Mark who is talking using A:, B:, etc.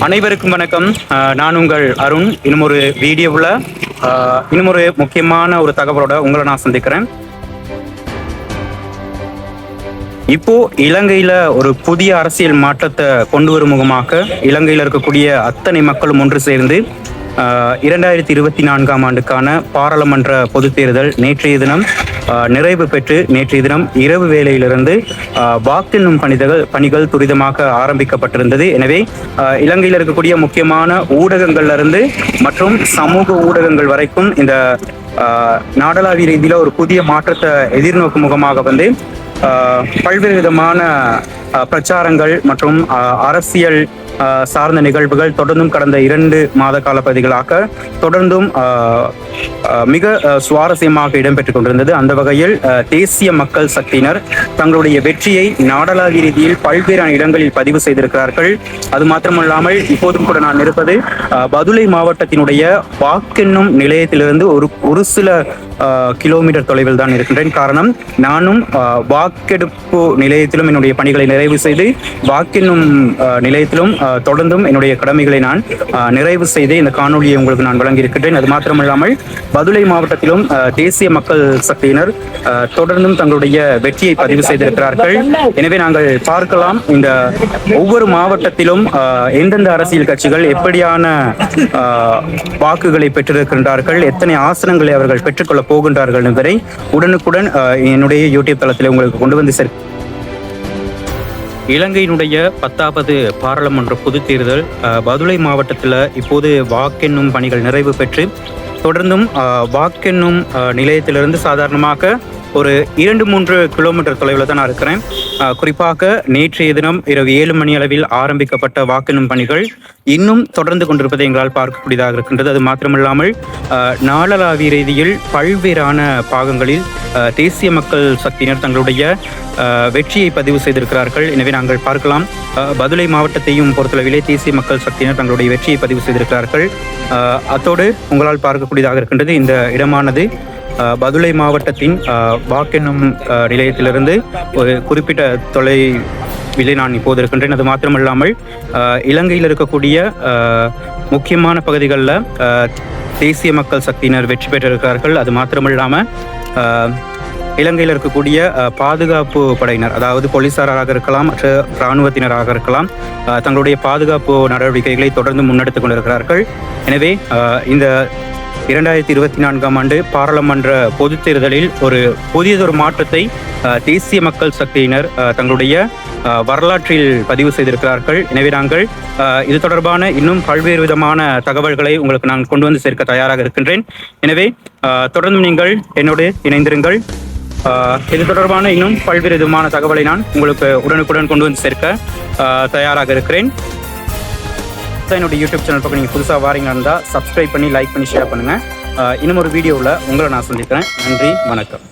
A: அனைவருக்கும் வணக்கம். அஹ் நான் உங்கள் அருண். இன்னும் ஒரு வீடியோவில் இன்னும் ஒரு முக்கியமான ஒரு தகவலோட உங்களை நான் சந்திக்கிறேன். இப்போ இலங்கையில ஒரு புதிய அரசியல் மாற்றத்தை கொண்டு வரும் முகமாக இலங்கையில் இருக்கக்கூடிய அத்தனை மக்களும் ஒன்று சேர்ந்து இரண்டாயிரத்தி இருபத்தி நான்காம் ஆண்டுக்கான பாராளுமன்ற பொதுத் தேர்தல் நேற்றைய தினம் நிறைவு பெற்று நேற்றைய தினம் இரவு வேளையிலிருந்து வாக்கெண்ணும் பணிகள் பணிகள் துரிதமாக ஆரம்பிக்கப்பட்டிருந்தது. எனவே இலங்கையில் இருக்கக்கூடிய முக்கியமான ஊடகங்கள்லிருந்து மற்றும் சமூக ஊடகங்கள் வரைக்கும் இந்த நாடளாவிய ரீதியில் ஒரு புதிய மாற்றத்தை எதிர்நோக்கும் முகமாக வந்து பல்வேறு விதமான பிரச்சாரங்கள் மற்றும் அரசியல் சார்ந்த நிகழ்வுகள் தொடர்ந்தும் கடந்த இரண்டு மாத கால பகுதிகளாக தொடர்ந்தும் மிக சுவாரஸ்யமாக இடம்பெற்றுக் கொண்டிருந்தது. அந்த வகையில் தேசிய மக்கள் சக்தியினர் தங்களுடைய வெற்றியை நாடளாவிய ரீதியில் பல்வேறு இடங்களில் பதிவு செய்திருக்கிறார்கள். அது மாத்திரமல்லாமல் இப்போதும் கூட நான் இருப்பது பதுளை மாவட்டத்தினுடைய வாக்கெண்ணும் நிலையத்திலிருந்து ஒரு ஒரு சில கிலோமீட்டர் தொலைவில் தான் இருக்கின்றேன். காரணம் நானும் வாக்கெடுப்பு நிலையத்திலும் என்னுடைய பணிகளை நிறைவு செய்து வாக்கெண்ணும் நிலையத்திலும் தொடர்ந்தும் என்னுடைய கடமைகளை நான் நிறைவு செய்து இந்த காணொலியை உங்களுக்கு நான் வழங்கியிருக்கின்றேன். அது மாத்திரமல்லாமல் பதுளை மாவட்டத்திலும் தேசிய மக்கள் சக்தியினர் தொடர்ந்தும் தங்களுடைய வெற்றியை பதிவு செய்திருக்கிறார்கள். எனவே நாங்கள் பார்க்கலாம் இந்த ஒவ்வொரு மாவட்டத்திலும் எந்தெந்த அரசியல் கட்சிகள் எப்படியான வாக்குகளை பெற்றிருக்கின்றார்கள் எத்தனை ஆசனங்களை அவர்கள் பெற்றுக்கொள்ள போகின்றார்கள் என்பதை உடனுக்குடன் என்னுடைய யூடியூப் தளத்தில் உங்களுக்கு கொண்டு வந்து சேர்க்க இலங்கையினுடைய பத்தாவது பாராளுமன்ற பொதுத் தேர்தல் பதுளை மாவட்டத்தில் இப்போது வாக்கெண்ணும் பணிகள் நிறைவு பெற்று தொடர்ந்தும் வாக்கெண்ணும் நிலையத்திலிருந்து சாதாரணமாக ஒரு இரண்டு மூன்று கிலோமீட்டர் தொலைவில் தான் நான் இருக்கிறேன். குறிப்பாக நேற்றைய தினம் இரவு ஏழு மணி அளவில் ஆரம்பிக்கப்பட்ட வாக்கெண்ணும் பணிகள் இன்னும் தொடர்ந்து கொண்டிருப்பதை எங்களால் பார்க்கக்கூடியதாக இருக்கின்றது. அது மாத்திரமல்லாமல் அஹ், நாளளாவிய ரீதியில் பல்வேறான பாகங்களில் தேசிய மக்கள் சக்தியினர் தங்களுடைய வெற்றியை பதிவு செய்திருக்கிறார்கள். எனவே நாங்கள் பார்க்கலாம். பதுளை மாவட்டத்தையும் பொறுத்தளவிலே தேசிய மக்கள் சக்தியினர் தங்களுடைய வெற்றியை பதிவு செய்திருக்கிறார்கள். அத்தோடு உங்களால் பார்க்கக்கூடியதாக இருக்கின்றது. இந்த இடமானது பதுளை மாவட்டத்தின் வாக் வாக்கெண்ணும் நிலையத்திலிருந்து ஒரு குறிப்பிட்ட தொலை விலை நான் இப்போது இருக்கின்றேன். அது மாத்திரமல்லாமல் இலங்கையில் இருக்கக்கூடிய முக்கியமான பகுதிகளில் தேசிய மக்கள் சக்தியினர் வெற்றி பெற்றிருக்கிறார்கள். அது மாத்திரமல்லாமல் இலங்கையில் இருக்கக்கூடிய பாதுகாப்பு படையினர் அதாவது போலீசாராக இருக்கலாம் மற்ற இராணுவத்தினராக இருக்கலாம் தங்களுடைய பாதுகாப்பு நடவடிக்கைகளை தொடர்ந்து முன்னெடுத்துக் கொண்டிருக்கிறார்கள். எனவே இந்த இரண்டாயிரத்தி இருபத்தி நான்காம் ஆண்டு பாராளுமன்ற பொதுத் தேர்தலில் ஒரு புதியதொரு மாற்றத்தை தேசிய மக்கள் சக்தியினர் தங்களுடைய வரலாற்றில் பதிவு செய்திருக்கிறார்கள். எனவே நாங்கள் இது தொடர்பான இன்னும் பல்வேறு விதமான தகவல்களை உங்களுக்கு நான் கொண்டு வந்து சேர்க்க தயாராக இருக்கின்றேன். எனவே தொடர்ந்து நீங்கள் என்னோடு இணைந்திருங்கள். இது தொடர்பான இன்னும் பல்வேறு விதமான தகவலை நான் உங்களுக்கு உடனுக்குடன் கொண்டு வந்து சேர்க்க தயாராக இருக்கிறேன். என்னோட யூடியூப் சேனல் பக்கம் நீங்கள் புதுசாக வாரீங்க இருந்தால் சப்ஸ்கிரைப் பண்ணி லைக் பண்ணி ஷேர் பண்ணுங்கள் இன்னும் ஒரு வீடியோவில் உங்களை நான் சந்திக்கிறேன். நன்றி வணக்கம்.